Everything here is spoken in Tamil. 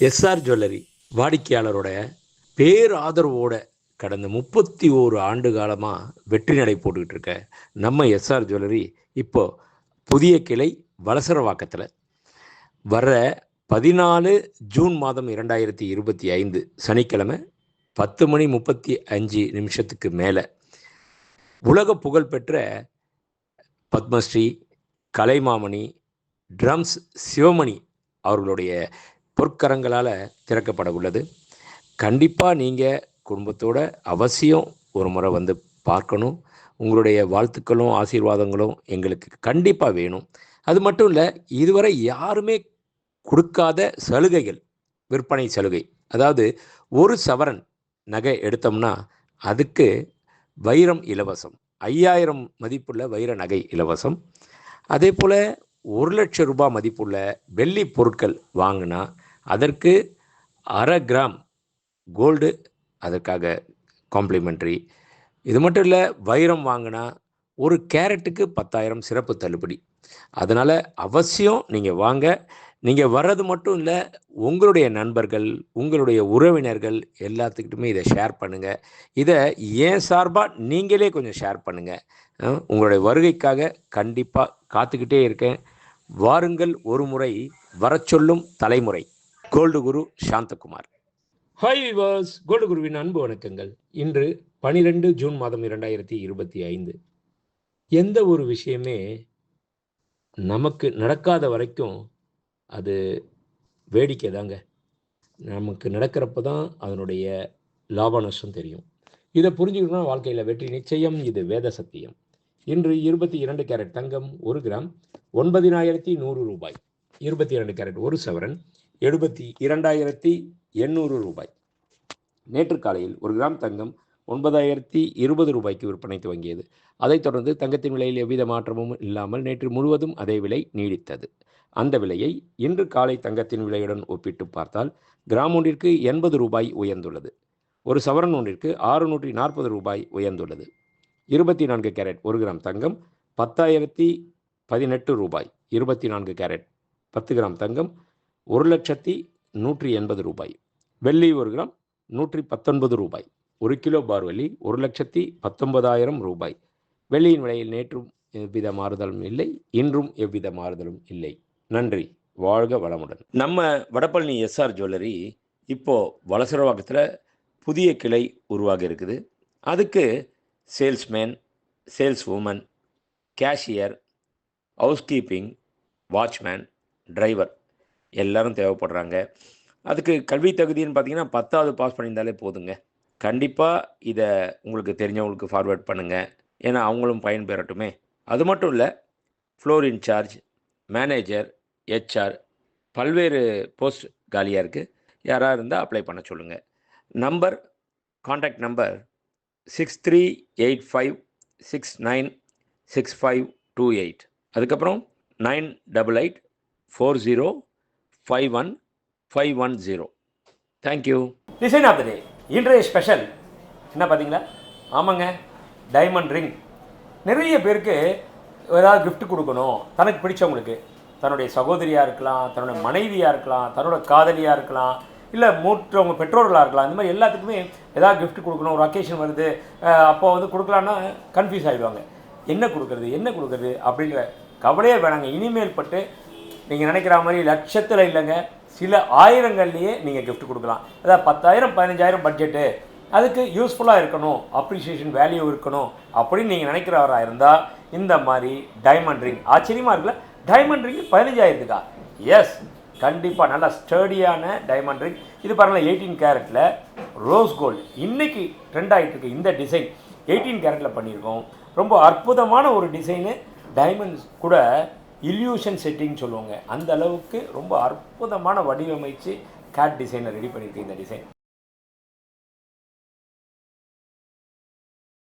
எஸ்ஆர் ஜுவல்லரி வாடிக்கையாளரோட பேராதரவோட கடந்த முப்பத்தி ஓரு ஆண்டு காலமாக வெற்றி நடை போட்டுக்கிட்டு இருக்க நம்ம எஸ்ஆர் ஜுவல்லரி இப்போ புதிய கிளை வலசரவாக்கத்தில். வர்ற பதினாலு ஜூன் மாதம் இரண்டாயிரத்தி இருபத்தி ஐந்து சனிக்கிழமை பத்து மணி முப்பத்தி அஞ்சு நிமிஷத்துக்கு மேலே உலக புகழ்பெற்ற பத்மஸ்ரீ கலைமாமணி ட்ரம்ஸ் சிவமணி அவர்களுடைய பொற்கரங்களால் திறக்கப்பட உள்ளது கண்டிப்பாக நீங்கள் குடும்பத்தோட அவசியம் ஒரு முறை வந்து பார்க்கணும். உங்களுடைய வாழ்த்துக்களும் ஆசீர்வாதங்களும் எங்களுக்கு கண்டிப்பாக வேணும். அது மட்டும் இல்லை இதுவரை யாருமே கொடுக்காத சலுகைகள் விற்பனை சலுகை. அதாவது ஒரு சவரன் நகை எடுத்தோம்னா அதுக்கு வைரம் இலவசம். ஐயாயிரம் மதிப்புள்ள வைர நகை இலவசம். அதே போல் ஒரு லட்சம் ரூபாய் மதிப்புள்ள வெள்ளி பொருட்கள் வாங்கினா அதற்கு அரை கிராம் கோல்டு அதற்காக காம்ப்ளிமெண்ட்ரி இது மட்டும் இல்லை வைரம் வாங்கினா ஒரு கேரட்டுக்கு பத்தாயிரம் சிறப்பு தள்ளுபடி. அதனால் அவசியம் நீங்கள் வாங்க. நீங்கள் வர்றது மட்டும் இல்லை உங்களுடைய நண்பர்கள் உங்களுடைய உறவினர்கள் எல்லாத்துக்கிட்டுமே இதை ஷேர் பண்ணுங்கள் இதை ஏன் சார்பாக நீங்களே கொஞ்சம் ஷேர் பண்ணுங்கள் உங்களுடைய வருகைக்காக கண்டிப்பாக காத்துக்கிட்டே இருக்கேன். வாருங்கள் ஒரு முறை வரச்சொல்லும் தலைமுறை. Gold Guru Shanthakumar. Hi Vivas gold குருவின் அன்பு வணக்கங்கள். இன்று பனிரெண்டு ஜூன் மாதம் இரண்டாயிரத்தி இருபத்தி ஐந்து. எந்த ஒரு விஷயமே நமக்கு நடக்காத வரைக்கும் அது வேடிக்கை தாங்க. நமக்கு நடக்கிறப்ப தான் அதனுடைய லாப நஷ்டம் தெரியும். இதை புரிஞ்சுக்கணும்னா வாழ்க்கையில் வெற்றி நிச்சயம் இது வேத சத்தியம். இன்று இருபத்தி இரண்டு கேரட் தங்கம் ஒரு கிராம் ஒன்பதினாயிரத்தி நூறு ரூபாய். இருபத்தி இரண்டு கேரட் ஒரு சவரன் எழுபத்தி இரண்டாயிரத்தி எண்ணூறு ரூபாய். நேற்று காலையில் ஒரு கிராம் தங்கம் ஒன்பதாயிரத்தி இருபது ரூபாய்க்கு விற்பனை துவங்கியது. அதைத் தொடர்ந்து தங்கத்தின் விலையில் எவ்வித மாற்றமும் இல்லாமல் நேற்று முழுவதும் அதே விலை நீடித்தது. அந்த விலையை இன்று காலை தங்கத்தின் விலையுடன் ஒப்பிட்டு பார்த்தால் கிராம் ஒன்றிற்கு எண்பது ரூபாய் உயர்ந்துள்ளது. ஒரு சவரன் ஒன்றிற்கு ஆறுநூற்றி நாற்பது ரூபாய் உயர்ந்துள்ளது. இருபத்தி நான்கு கேரட் ஒரு கிராம் தங்கம் பத்தாயிரத்தி பதினெட்டு ரூபாய். இருபத்தி நான்கு கேரட் பத்து கிராம் தங்கம் ஒரு லட்சத்தி நூற்றி எண்பது ரூபாய். வெள்ளி ஒரு கிராம் நூற்றி பத்தொன்பது ரூபாய். ஒரு கிலோ பார் வெள்ளி ஒரு லட்சத்தி பத்தொன்பதாயிரம் ரூபாய். வெள்ளியின் விலையில் நேற்றும் எவ்வித மாறுதலும் இல்லை இன்றும் எவ்வித மாறுதலும் இல்லை. நன்றி வாழ்க வளமுடன். நம்ம வடபழனி எஸ்ஆர் ஜுவல்லரி இப்போது வலசரவாக்கத்தில் புதிய கிளை உருவாகி இருக்குது. அதுக்கு salesman sales woman cashier housekeeping watchman driver எல்லாரும் தேவைப்படுறாங்க. அதுக்கு கல்வி தகுதின்னு பார்த்தீங்கன்னா பத்தாவது பாஸ் பண்ணியிருந்தாலே போதுங்க. கண்டிப்பாக இதை உங்களுக்கு தெரிஞ்சவங்களுக்கு ஃபார்வேர்ட் பண்ணுங்கள் ஏன்னா அவங்களும் பயன்பெறட்டுமே அது மட்டும் இல்லை ஃப்ளோர் இன்சார்ஜ் மேனேஜர் ஹெச்ஆர் பல்வேறு போஸ்ட் காலியாக இருக்குது யாராக இருந்தால் அப்ளை பண்ண சொல்லுங்கள் number contact number six three eight five six nine six five two eight அதுக்கப்புறம் nine double eight four zero five one five one zero thank you design of the day இன்றைய ஸ்பெஷல் என்ன பார்த்தீங்களா? ஆமாங்க. டைமண்ட் ரிங் நிறைய பேருக்கு ஏதாவது கிஃப்ட் கொடுக்கணும். தனக்கு பிடிச்சவங்களுக்கு. தன்னுடைய சகோதரியாக இருக்கலாம் தன்னோட மனைவியாக இருக்கலாம் தன்னோட காதலியாக இருக்கலாம் இல்லை மூற்றவங்க பெற்றோர்களாக இருக்கலாம் இந்த மாதிரி எல்லாத்துக்குமே ஏதாவது கிஃப்ட் கொடுக்கணும். ஒரு அக்கேஷன் வருது. அப்போ வந்து கொடுக்கலான்னா கன்ஃபியூஸ் ஆகிடுவாங்க என்ன கொடுக்குறது? என்ன கொடுக்குறது? அப்படிங்கிற கவலையே வேணாங்க. இனிமேல் பட்டு நீங்கள் நினைக்கிற மாதிரி லட்சத்தில் இல்லைங்க. சில ஆயிரங்கள்லேயே நீங்கள் கிஃப்ட் கொடுக்கலாம். அதாவது பத்தாயிரம் பதினஞ்சாயிரம் பட்ஜெட்டு அதுக்கு யூஸ்ஃபுல்லாக இருக்கணும். அப்ரிசியேஷன் வேல்யூ இருக்கணும். அப்படின்னு நீங்கள் நினைக்கிறவராக இருந்தால் இந்த மாதிரி டைமண்ட் ரிங் ஆச்சரியமாக இருக்குல்ல? Diamond ring பதினஞ்சாயிரத்துக்கா? எஸ் கண்டிப்பாக நல்லா ஸ்டடியான டைமண்ட் ரிங் இது பாருங்கள் எயிட்டீன் கேரட்டில் ரோஸ் கோல்டு இன்றைக்கி ட்ரெண்ட் ஆகிட்டு இருக்கு இந்த டிசைன் எயிட்டீன் கேரட்டில் பண்ணியிருக்கோம். ரொம்ப அற்புதமான ஒரு டிசைனு டைமண்ட்ஸ் கூட இல்யூஷன் செட்டிங் சொல்லுவாங்க. அந்த அளவுக்கு ரொம்ப அற்புதமான வடிவமைச்சு கேட் டிசைனை ரெடி பண்ணியிருக்கு இந்த டிசைன்